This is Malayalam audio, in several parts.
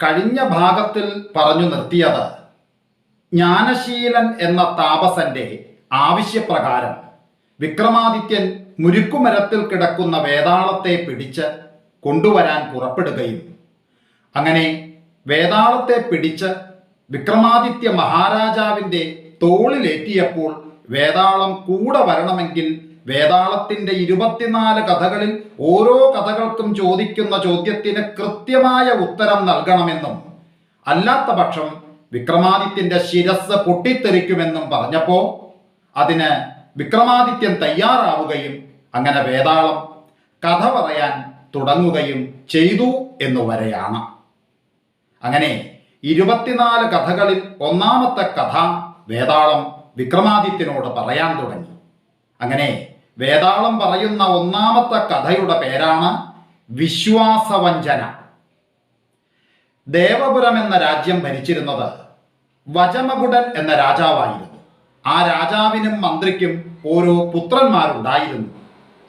കഴിഞ്ഞ ഭാഗത്തിൽ പറഞ്ഞു നിർത്തിയത് ജ്ഞാനശീലൻ എന്ന താപസന്റെ ആവശ്യപ്രകാരം വിക്രമാദിത്യൻ മുരുക്കുമരത്തിൽ കിടക്കുന്ന വേതാളത്തെ പിടിച്ച് കൊണ്ടുവരാൻ പുറപ്പെടുകയും അങ്ങനെ വേതാളത്തെ പിടിച്ച് വിക്രമാദിത്യ മഹാരാജാവിന്റെ തോളിലേറ്റിയപ്പോൾ വേതാളം കൂടെ വരണമെങ്കിൽ വേതാളത്തിന്റെ ഇരുപത്തിനാല് കഥകളിൽ ഓരോ കഥകൾക്കും ചോദിക്കുന്ന ചോദ്യത്തിന് കൃത്യമായ ഉത്തരം നൽകണമെന്നും അല്ലാത്ത പക്ഷം വിക്രമാദിത്യന്റെ ശിരസ് പൊട്ടിത്തെറിക്കുമെന്നും പറഞ്ഞപ്പോ അതിന് വിക്രമാദിത്യൻ തയ്യാറാവുകയും അങ്ങനെ വേതാളം കഥ പറയാൻ തുടങ്ങുകയും ചെയ്തു എന്ന് വരെയാണ് അങ്ങനെ ഇരുപത്തിനാല് കഥകളിൽ ഒന്നാമത്തെ കഥ വേതാളം വിക്രമാദിത്യനോട് പറയാൻ തുടങ്ങി. അങ്ങനെ വേതാളം പറയുന്ന ഒന്നാമത്തെ കഥയുടെ പേരാണ് വിശ്വാസവഞ്ചന. ദേവപുരം എന്ന രാജ്യം ഭരിച്ചിരുന്നത് വചമകുടൻ എന്ന രാജാവായിരുന്നു. ആ രാജാവിനും മന്ത്രിക്കും ഓരോ പുത്രന്മാരുണ്ടായിരുന്നു.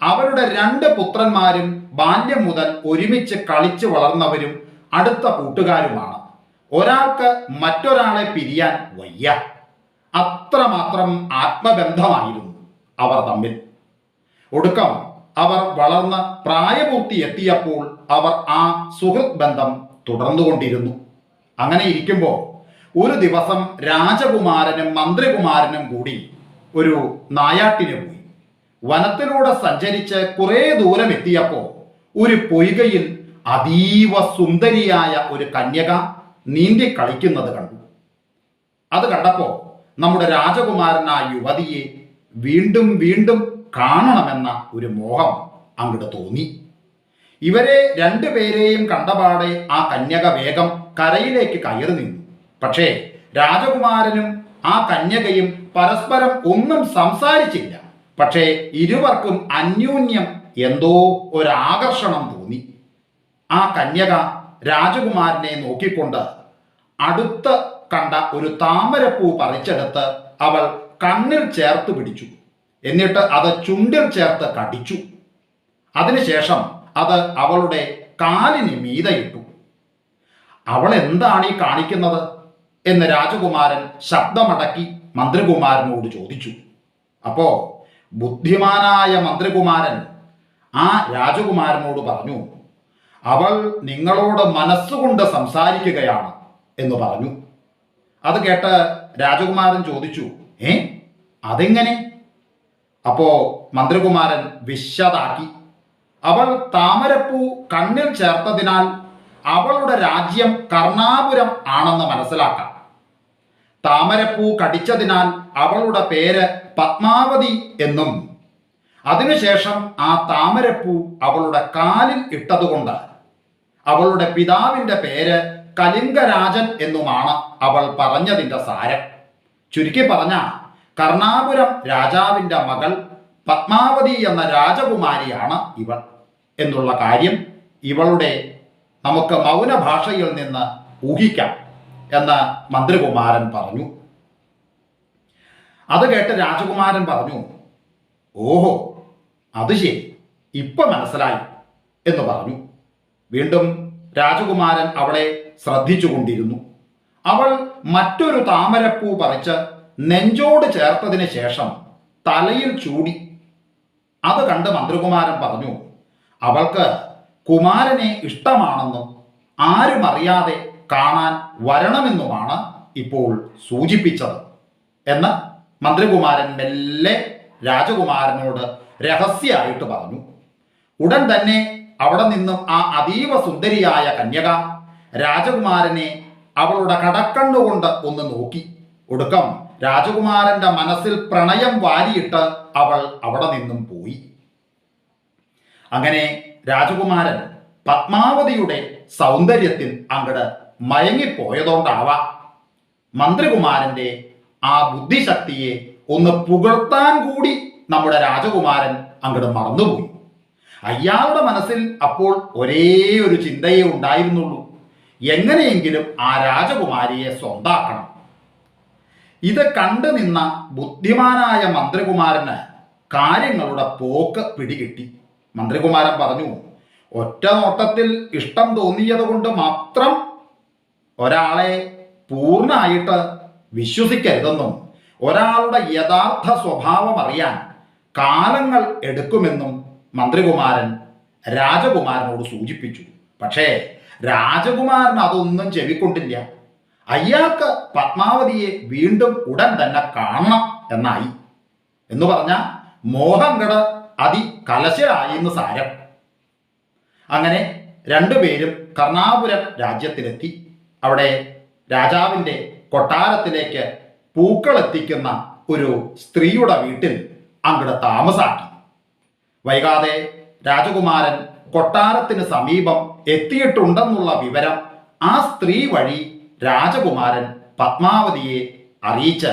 അവരുടെ രണ്ട് പുത്രന്മാരും ബാല്യം മുതൽ ഒരുമിച്ച് കളിച്ചു വളർന്നവരും അടുത്ത കൂട്ടുകാരുമാണ്. ഒരാൾക്ക് മറ്റൊരാളെ പിരിയാൻ വയ്യ. അത്രമാത്രം ആത്മബന്ധമായിരുന്നു അവർ തമ്മിൽ. ഒടുക്കം അവർ വളർന്ന് പ്രായപൂർത്തി എത്തിയപ്പോൾ അവർ ആ സുഹൃത് ബന്ധം തുടർന്നുകൊണ്ടിരുന്നു. അങ്ങനെ ഇരിക്കുമ്പോൾ ഒരു ദിവസം രാജകുമാരനും മന്ത്രികുമാരനും കൂടി ഒരു നായാട്ടിന് പോയി. വനത്തിലൂടെ സഞ്ചരിച്ച് കുറെ ദൂരം എത്തിയപ്പോൾ ഒരു പൊയ്കയിൽ അതീവ സുന്ദരിയായ ഒരു കന്യക നീന്തി കളിക്കുന്നത് കണ്ടു. അത് കണ്ടപ്പോൾ നമ്മുടെ രാജകുമാരൻ ആ യുവതിയെ വീണ്ടും വീണ്ടും കാണണമെന്ന ഒരു മോഹം അങ്ങോട്ട് തോന്നി. ഇവരെ രണ്ടുപേരെയും കണ്ടപാടെ ആ കന്യക വേഗം കരയിലേക്ക് കയറി നിന്നു. പക്ഷേ രാജകുമാരനും ആ കന്യകയും പരസ്പരം ഒന്നും സംസാരിച്ചില്ല. പക്ഷേ ഇരുവർക്കും അന്യോന്യം എന്തോ ഒരാകർഷണം തോന്നി. ആ കന്യക രാജകുമാരനെ നോക്കിക്കൊണ്ട് അടുത്ത് കണ്ട ഒരു താമരപ്പൂ പറിച്ചെടുത്ത് അവൾ കണ്ണിൽ ചേർത്ത് പിടിച്ചു. എന്നിട്ട് അത് ചുണ്ടിൽ ചേർത്ത് കടിച്ചു. അതിനുശേഷം അത് അവളുടെ കാലിന് മീതയിട്ടു. അവൾ എന്താണ് ഈ കാണിക്കുന്നത്? എന്ന് രാജകുമാരൻ ശബ്ദമടക്കി മന്ത്രികുമാരനോട് ചോദിച്ചു. അപ്പോ ബുദ്ധിമാനായ മന്ത്രികുമാരൻ ആ രാജകുമാരനോട് പറഞ്ഞു അവൾ നിങ്ങളോട് മനസ്സുകൊണ്ട് സംസാരിക്കുകയാണ് എന്ന് പറഞ്ഞു. അത് കേട്ട് രാജകുമാരൻ ചോദിച്ചു ഏ അതെങ്ങനെ? അപ്പോ മന്ത്രികുമാരൻ വിശദാക്കി. അവൾ താമരപ്പൂ കണ്ണിൽ ചേർത്തതിനാൽ അവളുടെ രാജ്യം കർണാപുരം ആണെന്ന് മനസ്സിലാക്കാം. താമരപ്പൂ കടിച്ചതിനാൽ അവളുടെ പേര് പത്മാവതി എന്നും. അതിനുശേഷം ആ താമരപ്പൂ അവളുടെ കാലിൽ ഇട്ടതുകൊണ്ട് അവളുടെ പിതാവിന്റെ പേര് കലിംഗരാജൻ എന്നുമാണ് അവൾ പറഞ്ഞതിന്റെ സാരം. ചുരുക്കി പറഞ്ഞ കർണാപുരം രാജാവിന്റെ മകൾ പത്മാവതി എന്ന രാജകുമാരിയാണ് ഇവൾ എന്നുള്ള കാര്യം ഇവളുടെ നമുക്ക് മൗന ഭാഷയിൽ നിന്ന് ഊഹിക്കാം എന്ന് മന്ത്രികുമാരൻ പറഞ്ഞു. അത് കേട്ട് രാജകുമാരൻ പറഞ്ഞു ഓഹോ അത് ശരി. ഇപ്പൊ മനസ്സിലായി എന്ന് പറഞ്ഞു. വീണ്ടും രാജകുമാരൻ അവളെ ശ്രദ്ധിച്ചുകൊണ്ടിരുന്നു. അവൾ മറ്റൊരു താമരപ്പൂ പറിച്ച് നെഞ്ചോട് ചേർത്തതിന് ശേഷം തലയിൽ ചൂടി. അത് കണ്ട് മന്ത്രികുമാരൻ പറഞ്ഞു അവൾക്ക് കുമാരനെ ഇഷ്ടമാണെന്നും ആരും അറിയാതെ കാണാൻ വരണമെന്നുമാണ് ഇപ്പോൾ സൂചിപ്പിച്ചത് എന്ന് മന്ത്രികുമാരൻ മെല്ലെ രാജകുമാരനോട് രഹസ്യമായിട്ട് പറഞ്ഞു. ഉടൻ തന്നെ അവിടെ നിന്നും ആ അതീവ സുന്ദരിയായ കന്യക രാജകുമാരനെ അവളുടെ കടക്കണ്ണുകൊണ്ട് ഒന്ന് നോക്കി. ഒടുക്കം രാജകുമാരന്റെ മനസ്സിൽ പ്രണയം വാരിയിട്ട് അവൾ അവിടെ നിന്നും പോയി. അങ്ങനെ രാജകുമാരൻ പത്മാവതിയുടെ സൗന്ദര്യത്തിൽ അങ്ങട് മയങ്ങിപ്പോയതുകൊണ്ടാവാം മന്ത്രികുമാരന്റെ ആ ബുദ്ധിശക്തിയെ ഒന്ന് പുകഴ്ത്താൻ കൂടി നമ്മുടെ രാജകുമാരൻ അങ്ങട് മറന്നുപോയി. അയാളുടെ മനസ്സിൽ അപ്പോൾ ഒരേ ഒരു ചിന്തയേ ഉണ്ടായിരുന്നുള്ളൂ. എങ്ങനെയെങ്കിലും ആ രാജകുമാരിയെ സ്വന്താക്കണം. ഇത് കണ്ടു നിന്ന ബുദ്ധിമാനായ മന്ത്രികുമാരന് കാര്യങ്ങളുടെ പോക്ക് പിടികിട്ടി. മന്ത്രികുമാരൻ പറഞ്ഞു ഒറ്റ നോട്ടത്തിൽ ഇഷ്ടം തോന്നിയത് കൊണ്ട് മാത്രം ഒരാളെ പൂർണമായിട്ട് വിശ്വസിക്കരുതെന്നും ഒരാളുടെ യഥാർത്ഥ സ്വഭാവം അറിയാൻ കാലങ്ങൾ എടുക്കുമെന്നും മന്ത്രികുമാരൻ രാജകുമാരനോട് സൂചിപ്പിച്ചു. പക്ഷേ രാജകുമാരൻ അതൊന്നും ചെവിക്കൊണ്ടില്ല. അയാൾക്ക് പത്മാവതിയെ വീണ്ടും ഉടൻ തന്നെ കാണണം എന്നായി. എന്ന് പറഞ്ഞ മോഹം കട അതി കലശലായി എന്ന് സാരം. അങ്ങനെ രണ്ടുപേരും കർണാപുരം രാജ്യത്തിലെത്തി. അവിടെ രാജാവിന്റെ കൊട്ടാരത്തിലേക്ക് പൂക്കൾ എത്തിക്കുന്ന ഒരു സ്ത്രീയുടെ വീട്ടിൽ അങ്ങട് താമസാക്കി. വൈകാതെ രാജകുമാരൻ കൊട്ടാരത്തിന് സമീപം എത്തിയിട്ടുണ്ടെന്നുള്ള വിവരം ആ സ്ത്രീ വഴി രാജകുമാരൻ പത്മാവതിയെ അറിയിച്ച്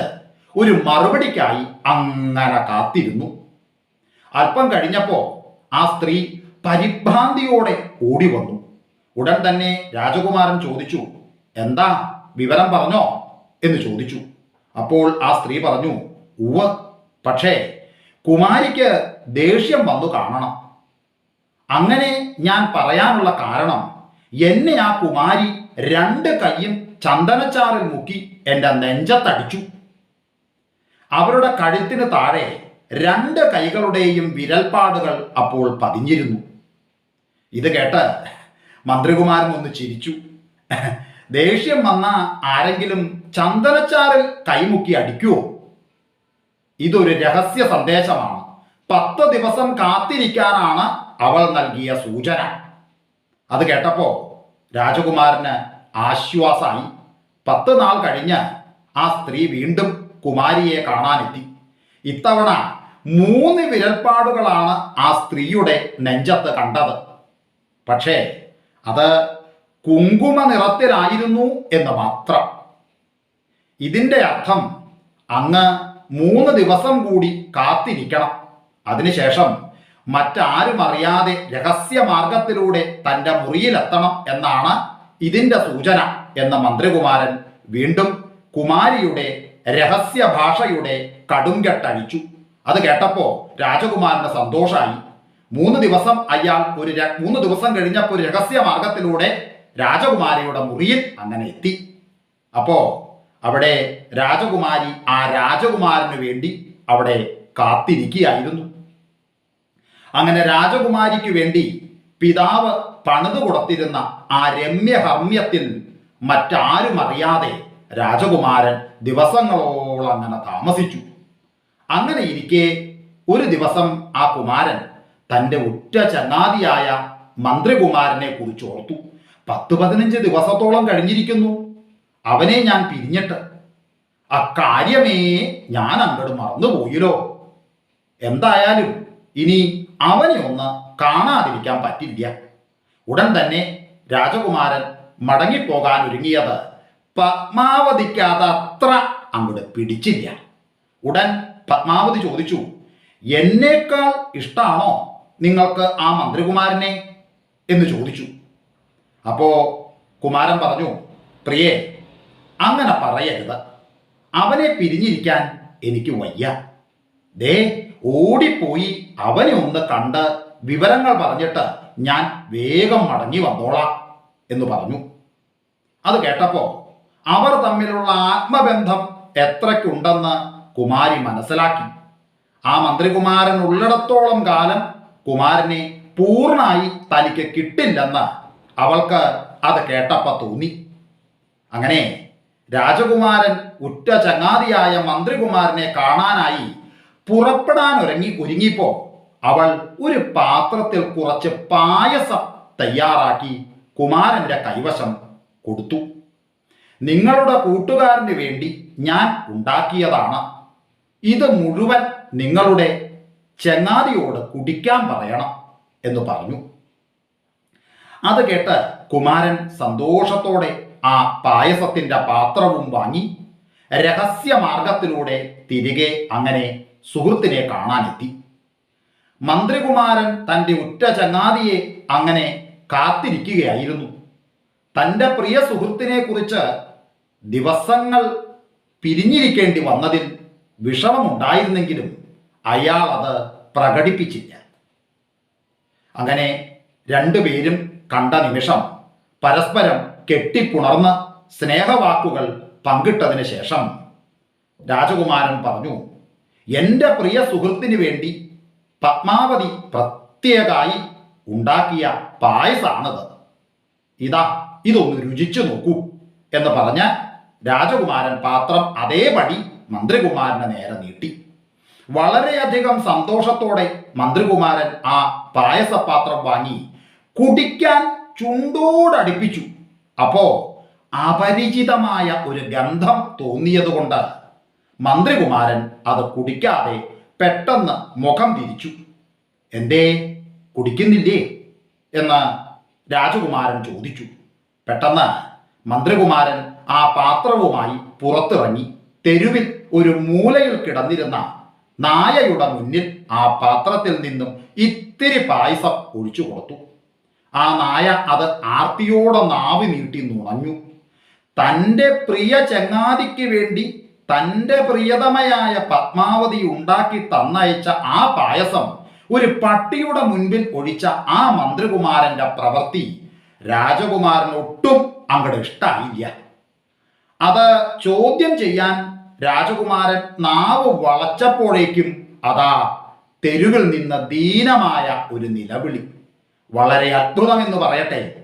ഒരു മറുപടിക്കായി അങ്ങനെ കാത്തിരുന്നു. അല്പം കഴിഞ്ഞപ്പോൾ ആ സ്ത്രീ പരിഭ്രാന്തിയോടെ ഓടി വന്നു. ഉടൻ തന്നെ രാജകുമാരൻ ചോദിച്ചു എന്താ വിവരം പറഞ്ഞോ? എന്ന് ചോദിച്ചു. അപ്പോൾ ആ സ്ത്രീ പറഞ്ഞു ഉവ പക്ഷേ കുമാരിക്ക് ദേഷ്യം വന്നു കാണണം. അങ്ങനെ ഞാൻ പറയാനുള്ള കാരണം എന്നെ ആ കുമാരി രണ്ട് കൈയും ചന്ദനച്ചാറിൽ മുക്കി എന്റെ നെഞ്ചത്തടിച്ചു. അവരുടെ കഴുത്തിന് താഴെ രണ്ട് കൈകളുടെയും വിരൽപ്പാടുകൾ അപ്പോൾ പതിഞ്ഞിരുന്നു. ഇത് കേട്ട് മന്ത്രികുമാരൻ ഒന്ന് ചിരിച്ചു. ദേഷ്യം വന്ന ആരെങ്കിലും ചന്ദനച്ചാറിൽ കൈമുക്കി അടിക്കുവോ? ഇതൊരു രഹസ്യ സന്ദേശമാണ്. പത്ത് ദിവസം കാത്തിരിക്കാനാണ് അവൾ നൽകിയ സൂചന. അത് കേട്ടപ്പോ രാജകുമാരന് ആശ്വാസമായി. പത്ത് നാൾ കഴിഞ്ഞ് ആ സ്ത്രീ വീണ്ടും കുമാരിയെ കാണാനെത്തി. ഇത്തവണ മൂന്ന് വിരൽപ്പാടുകളാണ് ആ സ്ത്രീയുടെ നെഞ്ചത്ത് കണ്ടത്. പക്ഷേ അത് കുങ്കുമ നിറത്തിലായിരുന്നു എന്ന് മാത്രം. ഇതിന്റെ അർത്ഥം അങ്ങ് മൂന്ന് ദിവസം കൂടി കാത്തിരിക്കണം. അതിനുശേഷം മറ്റാരും അറിയാതെ രഹസ്യമാർഗത്തിലൂടെ തന്റെ മുറിയിലെത്തണം എന്നാണ് ഇതിന്റെ സൂചന എന്ന മന്ത്രികുമാരൻ വീണ്ടും കുമാരിയുടെ രഹസ്യ ഭാഷയുടെ കടുങ്കെട്ടഴിച്ചു അത് കേട്ടപ്പോൾ രാജകുമാരന് സന്തോഷമായി മൂന്ന് ദിവസം അയാൾ ഒരു മൂന്ന് ദിവസം കഴിഞ്ഞപ്പോൾ രഹസ്യ മാർഗത്തിലൂടെ രാജകുമാരിയുടെ മുറിയിൽ അങ്ങനെ എത്തി. അപ്പോ അവിടെ രാജകുമാരി ആ രാജകുമാരന് വേണ്ടി അവിടെ കാത്തിരിക്കുകയായിരുന്നു. അങ്ങനെ രാജകുമാരിക്ക് വേണ്ടി പിതാവ് പണിതു കൊടുത്തിരുന്ന ആ രമ്യഹമ്യത്തിൽ മറ്റാരും അറിയാതെ രാജകുമാരൻ ദിവസങ്ങളോളം അങ്ങനെ താമസിച്ചു. അങ്ങനെ ഇരിക്കെ ഒരു ദിവസം ആ കുമാരൻ തന്റെ ഉറ്റ ചങ്ങാതിയായ മന്ത്രികുമാരനെ കുറിച്ച് ഓർത്തു. പത്ത് പതിനഞ്ച് ദിവസത്തോളം കഴിഞ്ഞിരിക്കുന്നു. അവനെ ഞാൻ പിരിഞ്ഞിട്ട്. അക്കാര്യമേ ഞാൻ അങ്ങോട്ട് മറന്നുപോയില്ലോ. എന്തായാലും ഇനി അവനെ ഒന്ന് കാണാതിരിക്കാൻ പറ്റില്ല. ഉടൻ തന്നെ രാജകുമാരൻ മടങ്ങിപ്പോകാൻ ഒരുങ്ങിയത് പത്മാവതിക്ക് അതത്ര അങ്ങോട്ട് പിടിച്ചില്ല. ഉടൻ പത്മാവതി ചോദിച്ചു എന്നേക്കാൾ ഇഷ്ടമാണോ നിങ്ങൾക്ക് ആ മന്ത്രികുമാരനെ? എന്ന് ചോദിച്ചു. അപ്പോ കുമാരൻ പറഞ്ഞു പ്രിയേ അങ്ങനെ പറയരുത്. അവനെ പിരിഞ്ഞിരിക്കാൻ എനിക്ക് വയ്യ. ദേ ഓടിപ്പോയി അവനെ ഒന്ന് കണ്ട് വിവരങ്ങൾ പറഞ്ഞിട്ട് ഞാൻ വേഗം മടങ്ങി വന്നോളാം എന്ന് പറഞ്ഞു. അത് കേട്ടപ്പോ അവർ തമ്മിലുള്ള ആത്മബന്ധം എത്രയ്ക്കുണ്ടെന്ന് കുമാരി മനസ്സിലാക്കി. ആ മന്ത്രികുമാരൻ ഉള്ളിടത്തോളം കാലം കുമാരനെ പൂർണമായി തനിക്ക് കിട്ടില്ലെന്ന് അവൾക്ക് അത് കേട്ടപ്പോൾ തോന്നി. അങ്ങനെ രാജകുമാരൻ ഉറ്റ ചങ്ങാതിയായ മന്ത്രികുമാരനെ കാണാനായി പുറപ്പെടാൻ ഒരുങ്ങി ഒരുങ്ങിപ്പോ അവൾ ഒരു പാത്രത്തിൽ കുറച്ച് പായസം തയ്യാറാക്കി കുമാരന്റെ കൈവശം കൊടുത്തു. നിങ്ങളുടെ കൂട്ടുകാരന് വേണ്ടി ഞാൻ ഉണ്ടാക്കിയതാണ്. ഇത് മുഴുവൻ നിങ്ങളുടെ ചങ്ങാതിയോട് കുടിക്കാൻ പറയണം എന്ന് പറഞ്ഞു. അത് കേട്ട് കുമാരൻ സന്തോഷത്തോടെ ആ പായസത്തിന്റെ പാത്രവും വാങ്ങി രഹസ്യമാർഗത്തിലൂടെ തിരികെ അങ്ങനെ സുഹൃത്തിനെ കാണാനെത്തി. മന്ത്രികുമാരൻ തന്റെ ഉറ്റ ചങ്ങാതിയെ അങ്ങനെ കാത്തിരിക്കുകയായിരുന്നു. തന്റെ പ്രിയ സുഹൃത്തിനെ കുറിച്ച് ദിവസങ്ങൾ പിരിഞ്ഞിരിക്കേണ്ടി വന്നതിൽ വിഷമമുണ്ടായിരുന്നെങ്കിലും അയാൾ അത് പ്രകടിപ്പിച്ചില്ല. അങ്ങനെ രണ്ടുപേരും കണ്ട നിമിഷം പരസ്പരം കെട്ടിപ്പുണർന്ന് സ്നേഹവാക്കുകൾ പങ്കിട്ടതിന് ശേഷം രാജകുമാരൻ പറഞ്ഞു എന്റെ പ്രിയ സുഹൃത്തിന് വേണ്ടി പത്മാവതി പ്രത്യേകമായി ഉണ്ടാക്കിയ പായസാണത്. ഇതാ ഇതൊന്ന് രുചിച്ചു നോക്കൂ എന്ന് പറഞ്ഞ രാജകുമാരൻ പാത്രം അതേപടി മന്ത്രികുമാരന് നേരെ നീട്ടി. വളരെയധികം സന്തോഷത്തോടെ മന്ത്രികുമാരൻ ആ പായസപാത്രം വാങ്ങി കുടിക്കാൻ ചുണ്ടോടടുപ്പിച്ചു. അപ്പോ അപരിചിതമായ ഒരു ഗന്ധം തോന്നിയതുകൊണ്ട് മന്ത്രികുമാരൻ അത് കുടിക്കാതെ പെട്ടെന്ന് മുഖം തിരിച്ചു. എന്തേ കുടിക്കുന്നില്ലേ? എന്ന് രാജകുമാരൻ ചോദിച്ചു. പെട്ടെന്ന് മന്ത്രികുമാരൻ ആ പാത്രവുമായി പുറത്തിറങ്ങി. തെരുവിൽ ഒരു മൂലയിൽ കിടന്നിരുന്ന നായയുടെ മുന്നിൽ ആ പാത്രത്തിൽ നിന്നും ഇത്തിരി പായസം ഒഴിച്ചു കൊടുത്തു. ആ നായ അത് ആർത്തിയോടെ നാവി നീട്ടി നുണഞ്ഞു. തന്റെ പ്രിയ ചങ്ങാതിക്ക് വേണ്ടി തന്റെ പ്രിയതമയായ പത്മാവതി ഉണ്ടാക്കി തന്നയച്ച ആ പായസം ഒരു പട്ടിയുടെ മുൻപിൽ ഒഴിച്ച ആ മന്ത്രികുമാരന്റെ പ്രവൃത്തി രാജകുമാരന് ഒട്ടും അങ്ങോട്ട് ഇഷ്ടായില്ല. അത് ചോദ്യം ചെയ്യാൻ രാജകുമാരൻ നാവ് വളച്ചപ്പോഴേക്കും അതാ തെരുവിൽ നിന്ന് ദീനമായ ഒരു നിലവിളി. വളരെ അത്ഭുതമെന്ന് പറയട്ടെ.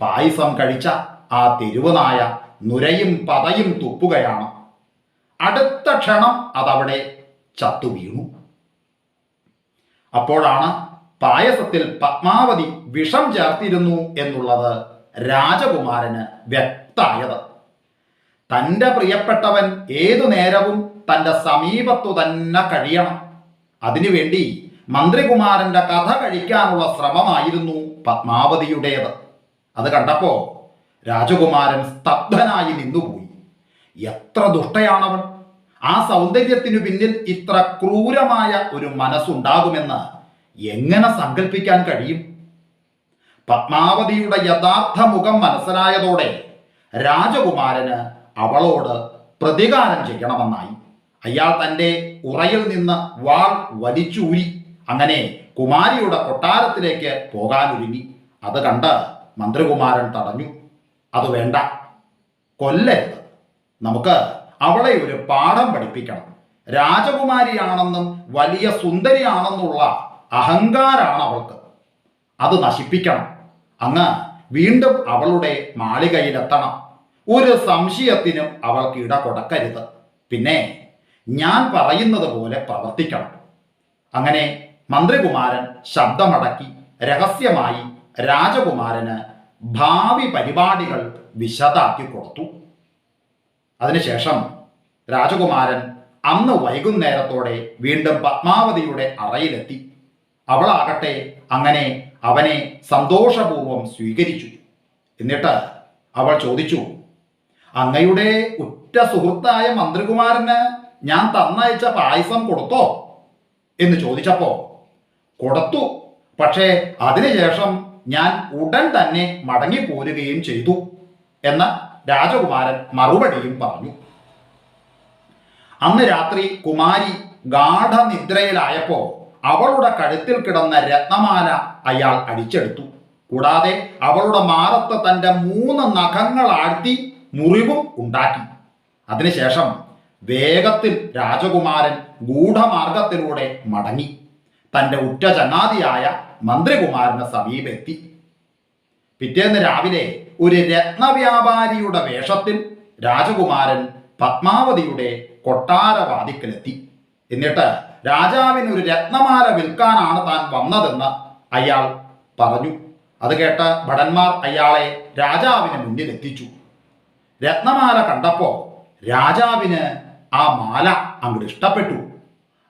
പായസം കഴിച്ച ആ തെരുവുനായ നുരയും പതയും തുപ്പുകയാണ്. അടുത്ത ക്ഷണം അതവിടെ ചത്തു വീണു. അപ്പോഴാണ് പായസത്തിൽ പത്മാവതി വിഷം ചേർത്തിരുന്നു എന്നുള്ളത് രാജകുമാരന് വ്യക്തായത് തന്റെ പ്രിയപ്പെട്ടവൻ ഏതു നേരവും തന്റെ സമീപത്തു തന്നെ കഴിയണം. അതിനുവേണ്ടി മന്ത്രികുമാരന്റെ കഥ കഴിക്കാനുള്ള ശ്രമമായിരുന്നു പത്മാവതിയുടേത്. അത് കണ്ടപ്പോ രാജകുമാരൻ സ്തബ്ധനായി നിന്നുപോയി. എത്ര ദുഷ്ടയാണവൾ ആ സൗന്ദര്യത്തിനു പിന്നിൽ ഇത്ര ക്രൂരമായ ഒരു മനസ്സുണ്ടാകുമെന്ന് എങ്ങനെ സങ്കല്പിക്കാൻ കഴിയും? പത്മാവതിയുടെ യഥാർത്ഥ മുഖം മനസ്സിലായതോടെ രാജകുമാരന് അവളോട് പ്രതികാരം ചെയ്യണമെന്നായി. അയാൾ തന്റെ ഉറയിൽ നിന്ന് വാൾ വലിച്ചൂരി അങ്ങനെ കുമാരിയുടെ കൊട്ടാരത്തിലേക്ക് പോകാനൊരുങ്ങി. അത് കണ്ട് മന്ത്രികുമാരൻ തടഞ്ഞു. അത് വേണ്ട. കൊല്ലരുത്. നമുക്ക് അവളെ ഒരു പാഠം പഠിപ്പിക്കണം. രാജകുമാരിയാണെന്നും വലിയ സുന്ദരിയാണെന്നുള്ള അഹങ്കാരാണ് അവൾക്ക്. അത് നശിപ്പിക്കണം. അങ്ങ് വീണ്ടും അവളുടെ മാളികയിലെത്തണം. ഒരു സംശയത്തിനും അവൾക്ക് ഇട കൊടുക്കരുത് പിന്നെ ഞാൻ പറയുന്നത് പോലെ പ്രവർത്തിക്കണം. അങ്ങനെ മന്ത്രികുമാരൻ ശബ്ദമടക്കി രഹസ്യമായി രാജകുമാരന് ഭാവി പരിപാടികൾ വിശദാക്കി കൊടുത്തു. അതിനുശേഷം രാജകുമാരൻ അന്ന് വൈകുന്നേരത്തോടെ വീണ്ടും പത്മാവതിയുടെ അറയിലെത്തി. അവളാകട്ടെ അങ്ങനെ അവനെ സന്തോഷപൂർവം സ്വീകരിച്ചു. എന്നിട്ട് അവൾ ചോദിച്ചു അങ്ങയുടെ ഉറ്റ സുഹൃത്തായ മന്ത്രികുമാരന് ഞാൻ തന്നയച്ച പായസം കൊടുത്തോ? എന്ന് ചോദിച്ചപ്പോ കൊടുത്തു. പക്ഷേ അതിനുശേഷം ഞാൻ ഉടൻ തന്നെ മടങ്ങിപ്പോരുകയും ചെയ്തു എന്ന് രാജകുമാരൻ മറുപടിയും പറഞ്ഞു. അന്ന് രാത്രി കുമാരി ഗാഠനിദ്രയിലായപ്പോ അവളുടെ കഴുത്തിൽ കിടന്ന രത്നമാല അയാൾ അടിച്ചെടുത്തു. കൂടാതെ അവളുടെ മാറത്ത് തന്റെ മൂന്ന് നഖങ്ങൾ ആഴ്ത്തി മുറിവും ഉണ്ടാക്കി. അതിനുശേഷം വേഗത്തിൽ രാജകുമാരൻ ഗൂഢമാർഗത്തിലൂടെ മടങ്ങി. തന്റെ ഉറ്റ ചങ്ങാതിയായ മന്ത്രികുമാരന് സമീപെത്തി. പിറ്റേന്ന് രാവിലെ ഒരു രത്നവ്യാപാരിയുടെ വേഷത്തിൽ രാജകുമാരൻ പത്മാവതിയുടെ കൊട്ടാരവാതിക്കലെത്തി. എന്നിട്ട് രാജാവിന് ഒരു രത്നമാല വിൽക്കാനാണ് താൻ വന്നതെന്ന് അയാൾ പറഞ്ഞു. അത് കേട്ട് ഭടന്മാർ അയാളെ രാജാവിന് മുന്നിലെത്തിച്ചു. രത്നമാല കണ്ടപ്പോൾ രാജാവിന് ആ മാല അങ്ങോട്ട് ഇഷ്ടപ്പെട്ടു.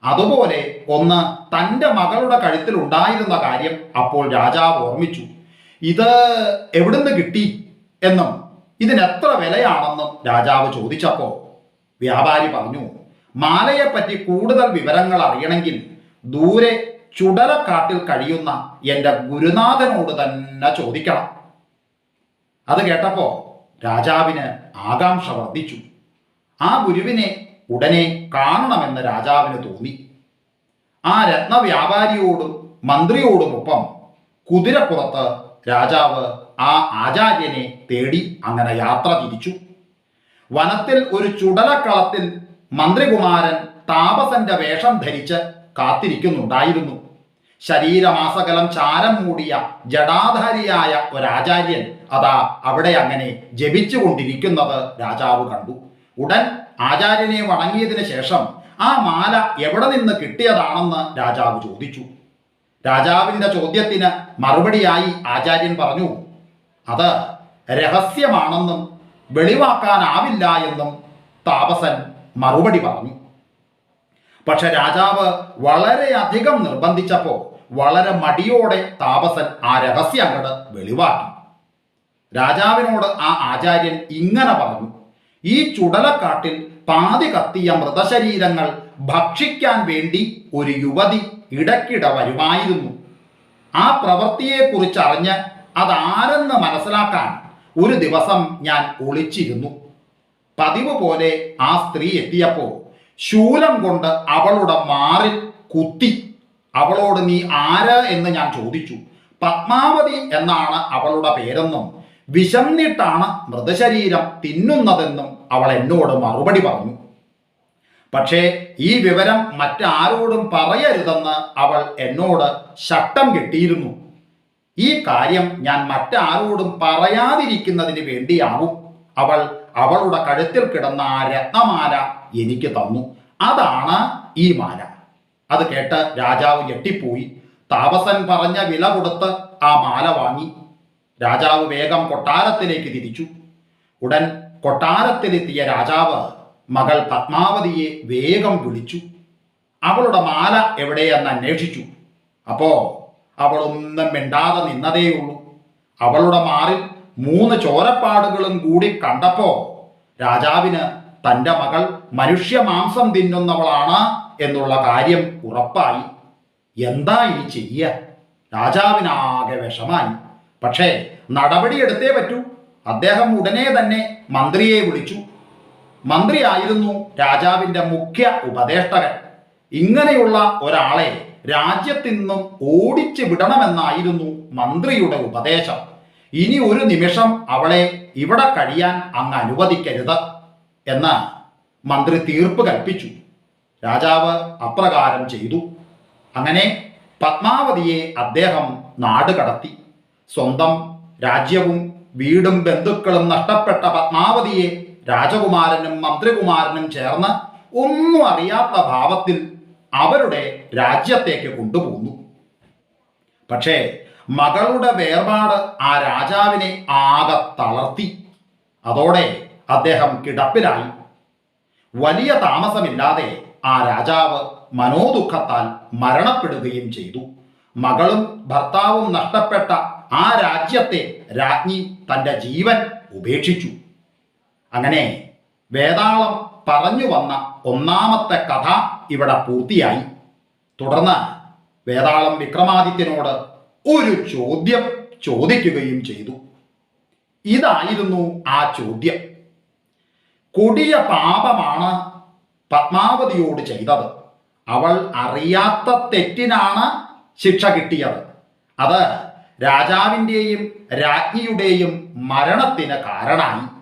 അതുപോലെ ഒന്ന് തന്റെ മകളുടെ കഴുത്തിൽ ഉണ്ടായിരുന്ന കാര്യം അപ്പോൾ രാജാവ് ഓർമ്മിച്ചു. ഇത് എവിടുന്ന് കിട്ടി എന്നും ഇതിന് എത്ര വിലയാണെന്നും രാജാവ് ചോദിച്ചപ്പോൾ വ്യാപാരി പറഞ്ഞു മാലയെപ്പറ്റി കൂടുതൽ വിവരങ്ങൾ അറിയണമെങ്കിൽ ദൂരെ ചുടലക്കാട്ടിൽ കഴിയുന്ന എന്റെ ഗുരുനാഥനോട് തന്നെ ചോദിക്കണം. അത് കേട്ടപ്പോൾ രാജാവിന് ആകാംക്ഷ വർദ്ധിച്ചു. ആ ഗുരുവിനെ ഉടനെ കാണണമെന്ന് രാജാവിന് തോന്നി. ആ രത്നവ്യാപാരിയോടും മന്ത്രിയോടുമൊപ്പം കുതിരപ്പുറത്ത് രാജാവ് ആ ആചാര്യനെ തേടി അങ്ങനെ യാത്ര തിരിച്ചു. വനത്തിൽ ഒരു ചുടലക്കളത്തിൽ മന്ത്രികുമാരൻ താപസന്റെ വേഷം ധരിച്ച് കാത്തിരിക്കുന്നുണ്ടായിരുന്നു. ശരീരമാസകലം ചാരം മൂടിയ ജടാധാരിയായ ഒരാചാര്യൻ അതാ അവിടെ അങ്ങനെ ജപിച്ചുകൊണ്ടിരിക്കുന്നത് രാജാവ് കണ്ടു. ഉടൻ ആചാര്യനെ വണങ്ങിയതിനു ശേഷം ആ മാല എവിടെ നിന്ന് കിട്ടിയതാണെന്ന് രാജാവ് ചോദിച്ചു. രാജാവിന്റെ ചോദ്യത്തിന് മറുപടിയായി ആചാര്യൻ പറഞ്ഞു അത് രഹസ്യമാണെന്നും വെളിവാക്കാനാവില്ല എന്നും താപസൻ മറുപടി പറഞ്ഞു. പക്ഷെ രാജാവ് വളരെയധികം നിർബന്ധിച്ചപ്പോൾ വളരെ മടിയോടെ താപസൻ ആ രഹസ്യം അങ്ങട് വെളിവാക്കി. രാജാവിനോട് ആ ആചാര്യൻ ഇങ്ങനെ പറഞ്ഞു ഈ ചുടലക്കാട്ടിൽ പാതി കത്തിയ മൃതശരീരങ്ങൾ ഭക്ഷിക്കാൻ വേണ്ടി ഒരു യുവതി ഇടയ്ക്കിടെ വരുമായിരുന്നു. ആ പ്രവൃത്തിയെക്കുറിച്ച് അറിഞ്ഞ് അതാരെന്ന് മനസ്സിലാക്കാൻ ഒരു ദിവസം ഞാൻ ഒളിച്ചിരുന്നു. പതിവ് പോലെ ആ സ്ത്രീ എത്തിയപ്പോൾ ശൂലം കൊണ്ട് അവളുടെ മാറിൽ കുത്തി. അവളോട് നീ ആര്? എന്ന് ഞാൻ ചോദിച്ചു. പത്മാവതി എന്നാണ് അവളുടെ പേരെന്നും വിശന്നിട്ടാണ് മൃതശരീരം തിന്നുന്നതെന്നും അവൾ എന്നോട് മറുപടി പറഞ്ഞു. പക്ഷേ ഈ വിവരം മറ്റാരോടും പറയരുതെന്ന് അവൾ എന്നോട് ശട്ടം കെട്ടിയിരുന്നു. ഈ കാര്യം ഞാൻ മറ്റാരോടും പറയാതിരിക്കുന്നതിന് വേണ്ടിയാവും അവൾ അവളുടെ കഴുത്തിൽ കിടന്ന ആ രത്നമാല എനിക്ക് തന്നു. അതാണ് ഈ മാല. അത് കേട്ട് രാജാവ് ഞെട്ടിപ്പോയി. താപസൻ പറഞ്ഞ വില കൊടുത്ത് ആ മാല വാങ്ങി. രാജാവ് വേഗം കൊട്ടാരത്തിലേക്ക് തിരിച്ചു. ഉടൻ കൊട്ടാരത്തിലെത്തിയ രാജാവ് മകൾ പത്മാവതിയെ വേഗം വിളിച്ചു. അവളുടെ മാല എവിടെയെന്ന് അന്വേഷിച്ചു. അപ്പോ അവളൊന്നും മിണ്ടാതെ നിന്നതേയുള്ളൂ. അവളുടെ മാറിൽ മൂന്ന് ചോരപ്പാടുകളും കൂടി കണ്ടപ്പോ രാജാവിന് തന്റെ മകൾ മനുഷ്യ മാംസം തിന്നുന്നവളാണ് എന്നുള്ള കാര്യം ഉറപ്പായി. എന്താ ഇനി ചെയ്യ? രാജാവിനാകെ വിഷമായി. പക്ഷേ നടപടിയെടുത്തേ പറ്റൂ. അദ്ദേഹം ഉടനെ തന്നെ മന്ത്രിയെ വിളിച്ചു. മന്ത്രിയായിരുന്നു രാജാവിന്റെ മുഖ്യ ഉപദേഷ്ടകൻ ഇങ്ങനെയുള്ള ഒരാളെ രാജ്യത്തിൽ നിന്നും ഓടിച്ചു വിടണമെന്നായിരുന്നു മന്ത്രിയുടെ ഉപദേശം. ഇനി ഒരു നിമിഷം അവളെ ഇവിടെ കഴിയാൻ അങ്ങ് അനുവദിക്കരുത് എന്ന് മന്ത്രി തീർപ്പ് കൽപ്പിച്ചു. രാജാവ് അപ്രകാരം ചെയ്തു. അങ്ങനെ പത്മാവതിയെ അദ്ദേഹം നാട് കടത്തി. സ്വന്തം രാജ്യവും വീടും ബന്ധുക്കളും നഷ്ടപ്പെട്ട പത്മാവതിയെ രാജകുമാരനും മന്ത്രികുമാരനും ചേർന്ന് ഒന്നും അറിയാത്ത ഭാവത്തിൽ അവരുടെ രാജ്യത്തേക്ക് കൊണ്ടുപോന്നു. പക്ഷേ മകളുടെ വേർപാട് ആ രാജാവിനെ ആകെ തളർത്തി. അതോടെ അദ്ദേഹം കിടപ്പിലായി. വലിയ താമസമില്ലാതെ ആ രാജാവ് മനോദുഃഖത്താൽ മരണപ്പെടുകയും ചെയ്തു. മകളും ഭർത്താവും നഷ്ടപ്പെട്ട ആ രാജ്യത്തെ രാജ്ഞി തന്റെ ജീവൻ ഉപേക്ഷിച്ചു. അങ്ങനെ വേതാളം പറഞ്ഞു വന്ന ഒന്നാമത്തെ കഥ ഇവിടെ പൂർത്തിയായി. തുടർന്ന് വേതാളം വിക്രമാദിത്യനോട് ഒരു ചോദ്യം ചോദിക്കുകയും ചെയ്തു. ഇതായിരുന്നു ആ ചോദ്യം. കൊടിയ പാപമാണ് പത്മാവതിയോട് ചെയ്തത്. അവൾ അറിയാത്ത തെറ്റിനാണ് ശിക്ഷ കിട്ടിയത്. അത് രാജാവിന്റെയും രാജ്ഞിയുടെയും മരണത്തിന് കാരണമായി.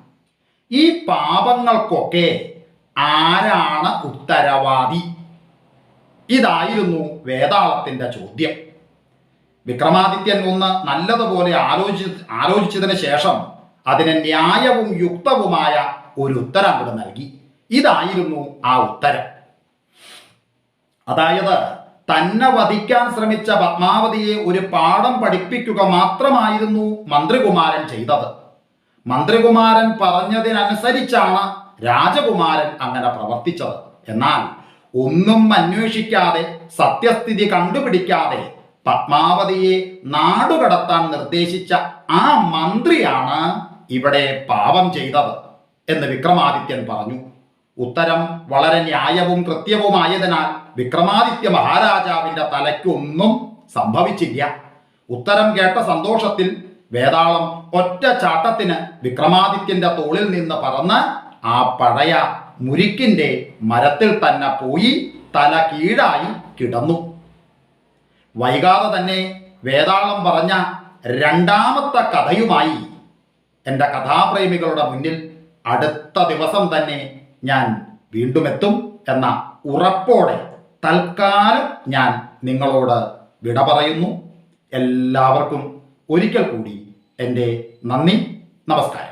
ഈ പാപങ്ങൾക്കൊക്കെ ആരാണ് ഉത്തരവാദി? ഇതായിരുന്നു വേതാളത്തിന്റെ ചോദ്യം. വിക്രമാദിത്യൻ ഒന്ന് നല്ലതുപോലെ ആലോചി ആലോചിച്ചതിന് ശേഷം അതിന് ന്യായവും യുക്തവുമായ ഒരു ഉത്തരം ഇവിടെ നൽകി. ഇതായിരുന്നു ആ ഉത്തരം. അതായത് തന്നെ വധിക്കാൻ ശ്രമിച്ച പത്മാവതിയെ ഒരു പാഠം പഠിപ്പിക്കുക മാത്രമായിരുന്നു മന്ത്രികുമാരൻ ചെയ്തത്. മന്ത്രികുമാരൻ പറഞ്ഞതിനനുസരിച്ചാണ് രാജകുമാരൻ അങ്ങനെ പ്രവർത്തിച്ചത്. എന്നാൽ ഒന്നും അന്വേഷിക്കാതെ സത്യസ്ഥിതി കണ്ടുപിടിക്കാതെ പത്മാവതിയെ നാടുകടത്താൻ നിർദ്ദേശിച്ച ആ മന്ത്രിയാണ് ഇവിടെ പാപം ചെയ്തത് എന്ന് വിക്രമാദിത്യൻ പറഞ്ഞു. ഉത്തരം വളരെ ന്യായവും കൃത്യവുമായതിനാൽ വിക്രമാദിത്യ മഹാരാജാവിന്റെ തലയ്ക്കൊന്നും സംഭവിച്ചില്ല. ഉത്തരം കേട്ട സന്തോഷത്തിൽ വേതാളം ഒറ്റ ചാട്ടത്തിന് വിക്രമാദിത്യന്റെ തോളിൽ നിന്ന് പറന്ന് ആ പഴയ മുരിക്കിന്റെ മരത്തിൽ തന്നെ പോയി തല കീഴായി കിടന്നു. വൈകാതെ തന്നെ വേതാളം പറഞ്ഞ രണ്ടാമത്തെ കഥയുമായി എന്റെ കഥാപ്രേമികളുടെ മുന്നിൽ അടുത്ത ദിവസം തന്നെ ഞാൻ വീണ്ടും എത്തും എന്ന ഉറപ്പോടെ തൽക്കാലം ഞാൻ നിങ്ങളോട് വിട പറയുന്നു. എല്ലാവർക്കും ഒരിക്കൽ കൂടി എന്റെ നന്ദി നമസ്കാരം.